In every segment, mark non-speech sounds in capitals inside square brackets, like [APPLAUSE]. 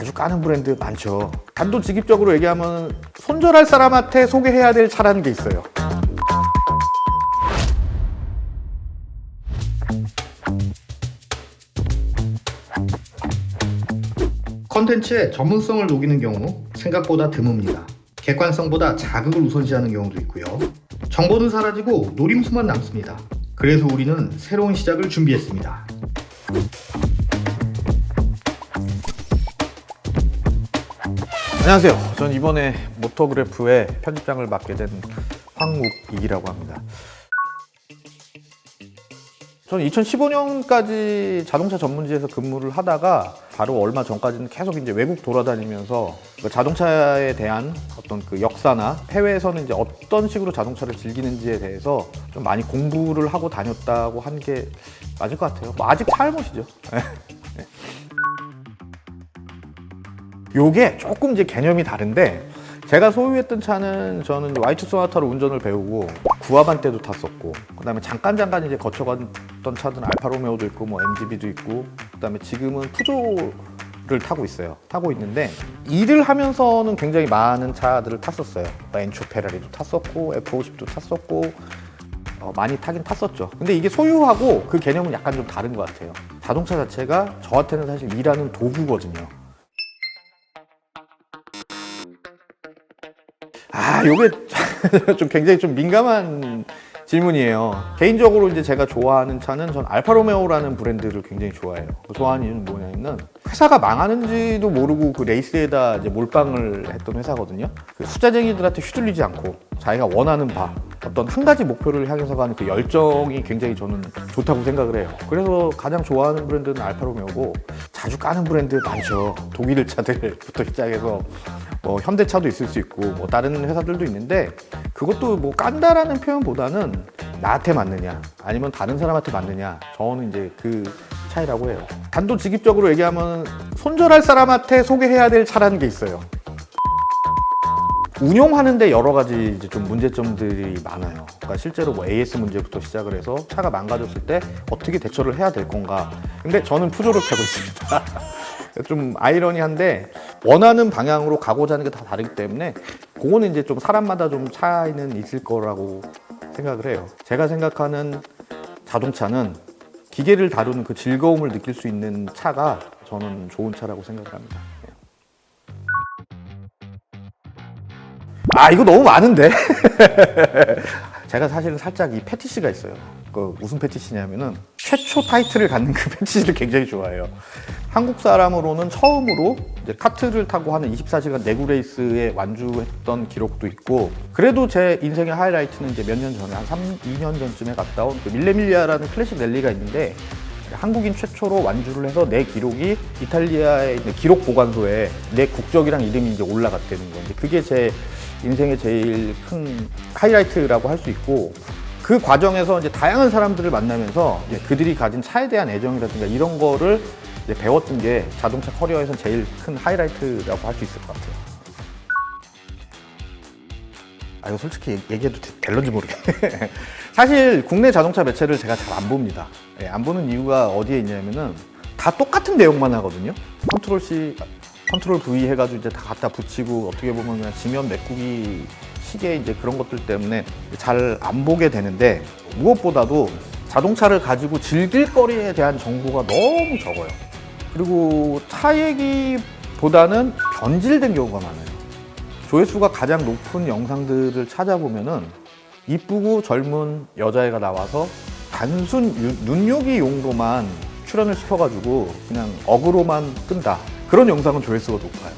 자주 까는 브랜드 많죠. 단도직입적으로 얘기하면 손절할 사람한테 소개해야 될 차라는 게 있어요. 컨텐츠의 전문성을 녹이는 경우 생각보다 드뭅니다. 객관성보다 자극을 우선시하는 경우도 있고요. 정보는 사라지고 노림수만 남습니다. 그래서 우리는 새로운 시작을 준비했습니다. 안녕하세요. 전 이번에 모토그래프의 편집장을 맡게 된 황욱익이라고 합니다. 저는 2015년까지 자동차 전문지에서 근무를 하다가 바로 얼마 전까지는 계속 이제 외국 돌아다니면서 그 자동차에 대한 어떤 그 역사나 해외에서는 이제 어떤 식으로 자동차를 즐기는지에 대해서 좀 많이 공부를 하고 다녔다고 하는 게 맞을 것 같아요. 뭐 아직 탈못이죠. [LAUGHS] 요게 조금 이제 개념이 다른데 제가 소유했던 차는 저는 Y2 소나타로 운전을 배우고 구아반 때도 탔었고 그다음에 잠깐 잠깐 이제 거쳐갔던 차들은 알파로메오도 있고 뭐 MGB도 있고 그다음에 지금은 푸조를 타고 있어요. 타고 있는데 일을 하면서는 굉장히 많은 차들을 탔었어요. 뭐 엔초 페라리도 탔었고 F50도 탔었고 어, 많이 타긴 탔었죠. 근데 이게 소유하고 그 개념은 약간 좀 다른 것 같아요. 자동차 자체가 저한테는 사실 일하는 도구거든요. 아, 요게 [LAUGHS] 좀 굉장히 좀 민감한 질문이에요. 개인적으로 이제 제가 좋아하는 차는 전 알파로메오라는 브랜드를 굉장히 좋아해요. 좋아하는 이유는 뭐냐면 회사가 망하는지도 모르고 그 레이스에다 이제 몰빵을 했던 회사거든요. 그 투자쟁이들한테 휘둘리지 않고 자기가 원하는 바 어떤 한 가지 목표를 향해서 가는 그 열정이 굉장히 저는 좋다고 생각을 해요. 그래서 가장 좋아하는 브랜드는 알파로메오고 자주 까는 브랜드 많죠. 독일 차들부터 [LAUGHS] 시작해서 뭐 현대차도 있을 수 있고 뭐 다른 회사들도 있는데 그것도 뭐 깐다라는 표현보다는 나한테 맞느냐 아니면 다른 사람한테 맞느냐 저는 이제 그 차이라고 해요. 단도직입적으로 얘기하면 손절할 사람한테 소개해야 될 차라는 게 있어요. 운용하는데 여러 가지 이제 좀 문제점들이 많아요. 그러니까 실제로 뭐 AS 문제부터 시작을 해서 차가 망가졌을 때 어떻게 대처를 해야 될 건가. 근데 저는 푸조를 타고 있습니다. [LAUGHS] 좀 아이러니한데 원하는 방향으로 가고자 하는 게 다 다르기 때문에 그거는 이제 좀 사람마다 좀 차이는 있을 거라고 생각을 해요. 제가 생각하는 자동차는 기계를 다루는 그 즐거움을 느낄 수 있는 차가 저는 좋은 차라고 생각을 합니다. 네. 아 이거 너무 많은데 [LAUGHS] 제가 사실은 살짝 이 패티시가 있어요 그 무슨 패티시냐면은 최초 타이틀을 갖는 그 [LAUGHS] 패티시를 굉장히 좋아해요 한국 사람으로는 처음으로 카트를 타고 하는 24시간 내구 레이스에 완주했던 기록도 있고 그래도 제 인생의 하이라이트는 이제 몇 년 전에 한 3, 2년 전쯤에 갔다 온 그 밀레밀리아라는 클래식 랠리가 있는데 한국인 최초로 완주를 해서 내 기록이 이탈리아의 기록 보관소에 내 국적이랑 이름이 이제 올라갔다는 건데 그게 제 인생의 제일 큰 하이라이트라고 할 수 있고 그 과정에서 이제 다양한 사람들을 만나면서 이제 그들이 가진 차에 대한 애정이라든가 이런 거를 이제 배웠던 게 자동차 커리어에서 제일 큰 하이라이트라고 할 수 있을 것 같아요. 아, 이거 솔직히 얘기- 얘기해도 되- 될런지 모르겠네. [LAUGHS] 사실 국내 자동차 매체를 제가 잘 안 봅니다. 예, 안 보는 이유가 어디에 있냐면은 다 똑같은 내용만 하거든요. 컨트롤 C, 컨트롤 V 해가지고 이제 다 갖다 붙이고 어떻게 보면 그냥 지면 메꾸기 시계 이제 그런 것들 때문에 잘 안 보게 되는데 무엇보다도 자동차를 가지고 즐길 거리에 대한 정보가 너무 적어요. 그리고 차 얘기보다는 변질된 경우가 많아요. 조회수가 가장 높은 영상들을 찾아보면은 이쁘고 젊은 여자애가 나와서 단순 유- 눈요기 용도만 출연을 시켜가지고 그냥 어그로만 끈다. 그런 영상은 조회수가 높아요.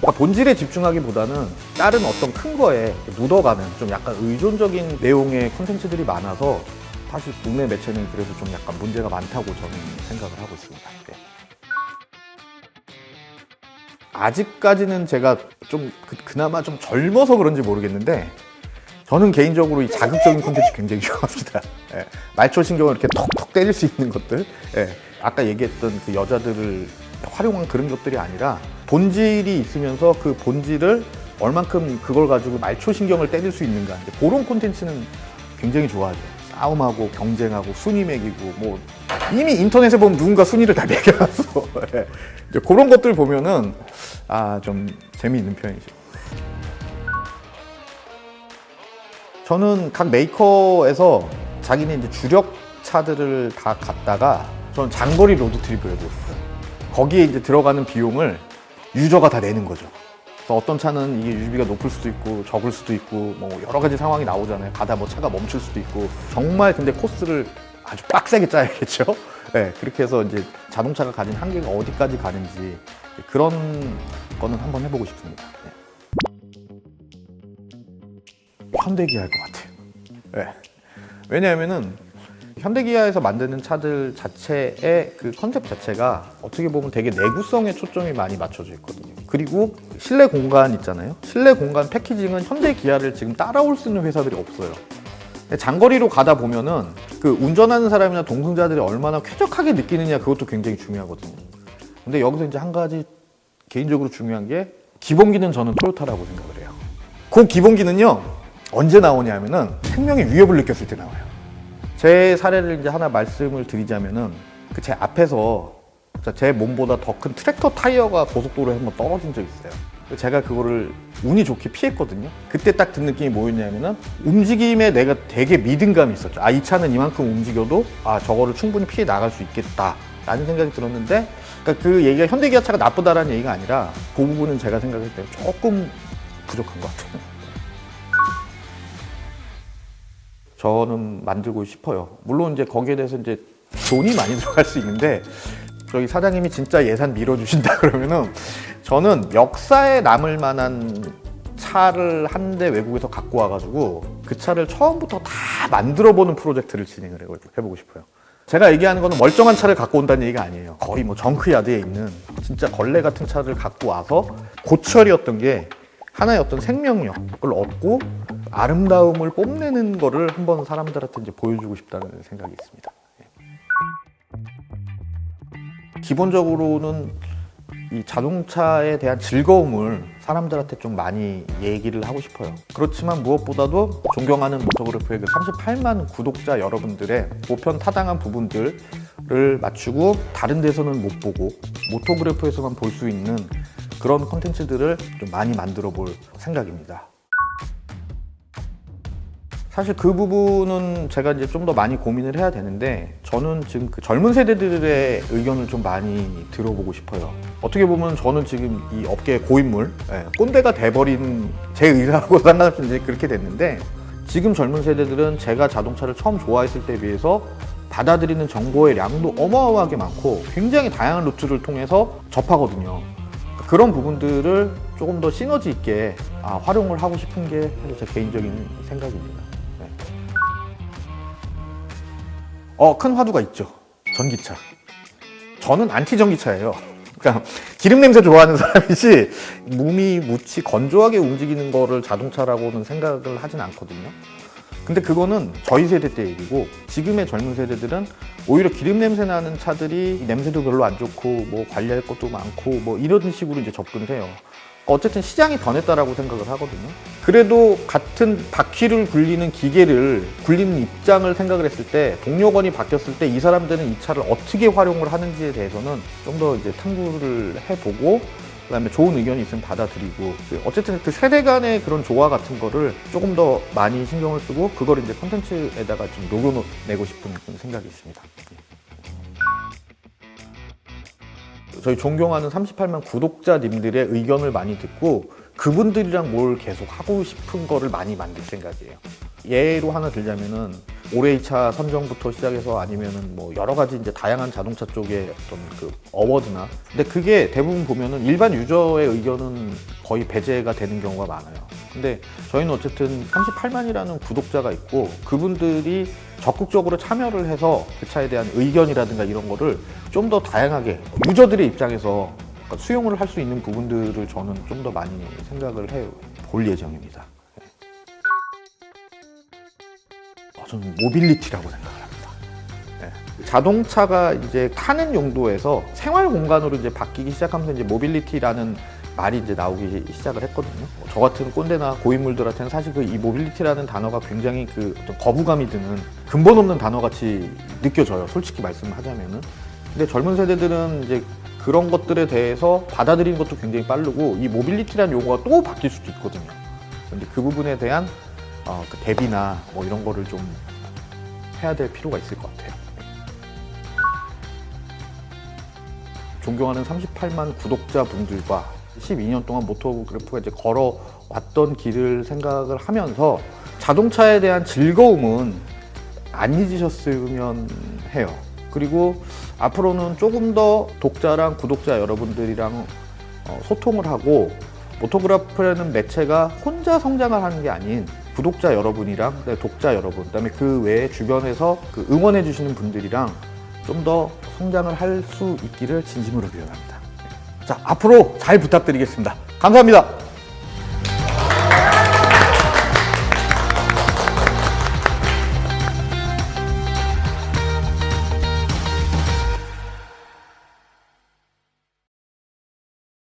그러니까 본질에 집중하기보다는 다른 어떤 큰 거에 묻어가는 좀 약간 의존적인 내용의 콘텐츠들이 많아서 사실 국내 매체는 그래서 좀 약간 문제가 많다고 저는 생각을 하고 있습니다. 네. 아직까지는 제가 좀 그, 나마좀 젊어서 그런지 모르겠는데 저는 개인적으로 이 자극적인 콘텐츠 굉장히 [LAUGHS] 좋아합니다. 예, 말초 신경을 이렇게 톡톡 때릴 수 있는 것들. 예, 아까 얘기했던 그 여자들을 활용한 그런 것들이 아니라 본질이 있으면서 그 본질을 얼만큼 그걸 가지고 말초 신경을 때릴 수 있는가. 이제 그런 콘텐츠는 굉장히 좋아하죠. 싸움하고 경쟁하고 순위 매기고 뭐 이미 인터넷에 보면 누군가 순위를 다 [LAUGHS] 매겨놨어. 예. 이제 그런 것들 보면은 아 좀 재미있는 편이죠. 저는 각 메이커에서 자기네 이제 주력 차들을 다 갖다가 저는 장거리 로드 트립을 해보고 싶어요. 거기에 이제 들어가는 비용을 유저가 다 내는 거죠. 그래서 어떤 차는 이게 유지비가 높을 수도 있고 적을 수도 있고 뭐 여러 가지 상황이 나오잖아요. 가다 뭐 차가 멈출 수도 있고 정말 근데 코스를 아주 빡세게 짜야겠죠. 네, [LAUGHS] 그렇게 해서 이제 자동차가 가진 한계가 어디까지 가는지 그런 거는 한번 해보고 싶습니다. 네. 현대기아일 것 같아요. 네. 왜냐하면은 현대기아에서 만드는 차들 자체의 그 컨셉 자체가 어떻게 보면 되게 내구성에 초점이 많이 맞춰져 있거든요. 그리고 실내 공간 있잖아요. 실내 공간 패키징은 현대 기아를 지금 따라올 수 있는 회사들이 없어요. 장거리로 가다 보면은 그 운전하는 사람이나 동승자들이 얼마나 쾌적하게 느끼느냐 그것도 굉장히 중요하거든요. 근데 여기서 이제 한 가지 개인적으로 중요한 게 기본기는 저는 토요타라고 생각을 해요. 그 기본기는요 언제 나오냐면은 생명의 위협을 느꼈을 때 나와요. 제 사례를 이제 하나 말씀을 드리자면은 그 제 앞에서 제 몸보다 더 큰 트랙터 타이어가 고속도로에 한번 떨어진 적이 있어요. 제가 그거를 운이 좋게 피했거든요. 그때 딱 든 느낌이 뭐였냐면은 움직임에 내가 되게 믿음감이 있었죠. 아, 이 차는 이만큼 움직여도 아, 저거를 충분히 피해 나갈 수 있겠다. 라는 생각이 들었는데 그러니까 그 얘기가 현대기아 차가 나쁘다라는 얘기가 아니라 그 부분은 제가 생각할 때 조금 부족한 것 같아요. 저는 만들고 싶어요. 물론 이제 거기에 대해서 이제 돈이 많이 들어갈 수 있는데 저기 사장님이 진짜 예산 밀어주신다 [LAUGHS] 그러면은 저는 역사에 남을 만한 차를 한 대 외국에서 갖고 와가지고 그 차를 처음부터 다 만들어보는 프로젝트를 진행을 해- 해보고 싶어요. 제가 얘기하는 거는 멀쩡한 차를 갖고 온다는 얘기가 아니에요. 거의 뭐 정크야드에 있는 진짜 걸레 같은 차를 갖고 와서 고철이었던 게 하나의 어떤 생명력을 얻고 아름다움을 뽐내는 거를 한번 사람들한테 이제 보여주고 싶다는 생각이 있습니다. 기본적으로는 이 자동차에 대한 즐거움을 사람들한테 좀 많이 얘기를 하고 싶어요. 그렇지만 무엇보다도 존경하는 모토그래프의 그 38만 구독자 여러분들의 보편 타당한 부분들을 맞추고 다른 데서는 못 보고 모토그래프에서만 볼 수 있는 그런 콘텐츠들을 좀 많이 만들어 볼 생각입니다. 사실 그 부분은 제가 이제 좀 더 많이 고민을 해야 되는데 저는 지금 그 젊은 세대들의 의견을 좀 많이 들어보고 싶어요. 어떻게 보면 저는 지금 이 업계의 고인물, 예, 꼰대가 돼버린 제 의사라고 생각하면 이제 그렇게 됐는데 지금 젊은 세대들은 제가 자동차를 처음 좋아했을 때에 비해서 받아들이는 정보의 양도 어마어마하게 많고 굉장히 다양한 루트를 통해서 접하거든요. 그런 부분들을 조금 더 시너지 있게 아, 활용을 하고 싶은 게 사실 제 개인적인 생각입니다. 어, 큰 화두가 있죠. 전기차. 저는 안티 전기차예요. 그러니까 기름 냄새 좋아하는 사람이지 몸이 무치 건조하게 움직이는 거를 자동차라고는 생각을 하진 않거든요. 근데 그거는 저희 세대 때 얘기고 지금의 젊은 세대들은 오히려 기름 냄새 나는 차들이 냄새도 별로 안 좋고 뭐 관리할 것도 많고 뭐 이런 식으로 이제 접근을 해요. 어쨌든 시장이 변했다라고 생각을 하거든요. 그래도 같은 바퀴를 굴리는 기계를 굴리는 입장을 생각을 했을 때 동료건이 바뀌었을 때 이 사람들은 이 차를 어떻게 활용을 하는지에 대해서는 좀 더 이제 탐구를 해보고 그다음에 좋은 의견이 있으면 받아들이고 그 어쨌든 그 세대 간의 그런 조화 같은 거를 조금 더 많이 신경을 쓰고 그걸 이제 콘텐츠에다가 좀 녹여내고 싶은 생각이 있습니다. 저희 존경하는 38만 구독자님들의 의견을 많이 듣고 그분들이랑 뭘 계속 하고 싶은 거를 많이 만들 생각이에요. 예로 하나 들자면은 올해의 차 선정부터 시작해서 아니면은 뭐 여러 가지 이제 다양한 자동차 쪽의 어떤 그 어워드나 근데 그게 대부분 보면은 일반 유저의 의견은 거의 배제가 되는 경우가 많아요. 근데 저희는 어쨌든 38만이라는 구독자가 있고 그분들이 적극적으로 참여를 해서 그 차에 대한 의견이라든가 이런 거를 좀 더 다양하게 유저들의 입장에서 그러니까 수용을 할 수 있는 부분들을 저는 좀 더 많이 생각을 해 볼 예정입니다. 어, 저는 모빌리티라고 생각을 합니다. 예. 자동차가 이제 타는 용도에서 생활 공간으로 이제 바뀌기 시작하면서 이제 모빌리티라는 말이 이제 나오기 시작을 했거든요. 저 같은 꼰대나 고인물들한테는 사실 그 이 모빌리티라는 단어가 굉장히 그 어떤 거부감이 드는 근본 없는 단어 같이 느껴져요. 솔직히 말씀하자면은. 근데 젊은 세대들은 이제 그런 것들에 대해서 받아들이는 것도 굉장히 빠르고 이 모빌리티라는 용어가 또 바뀔 수도 있거든요. 근데 그 부분에 대한 어, 그 대비나 뭐 이런 거를 좀 해야 될 필요가 있을 것 같아요. 존경하는 38만 구독자분들과 12년 동안 모토 그래프가 이제 걸어왔던 길을 생각을 하면서 자동차에 대한 즐거움은 안 잊으셨으면 해요. 그리고 앞으로는 조금 더 독자랑 구독자 여러분들이랑 어, 소통을 하고 모토그래프라는 매체가 혼자 성장을 하는 게 아닌 구독자 여러분이랑 독자 여러분, 그다음에 그 외에 주변에서 그 응원해 주시는 분들이랑 좀 더 성장을 할 수 있기를 진심으로 기원합니다. 자, 앞으로 잘 부탁드리겠습니다. 감사합니다.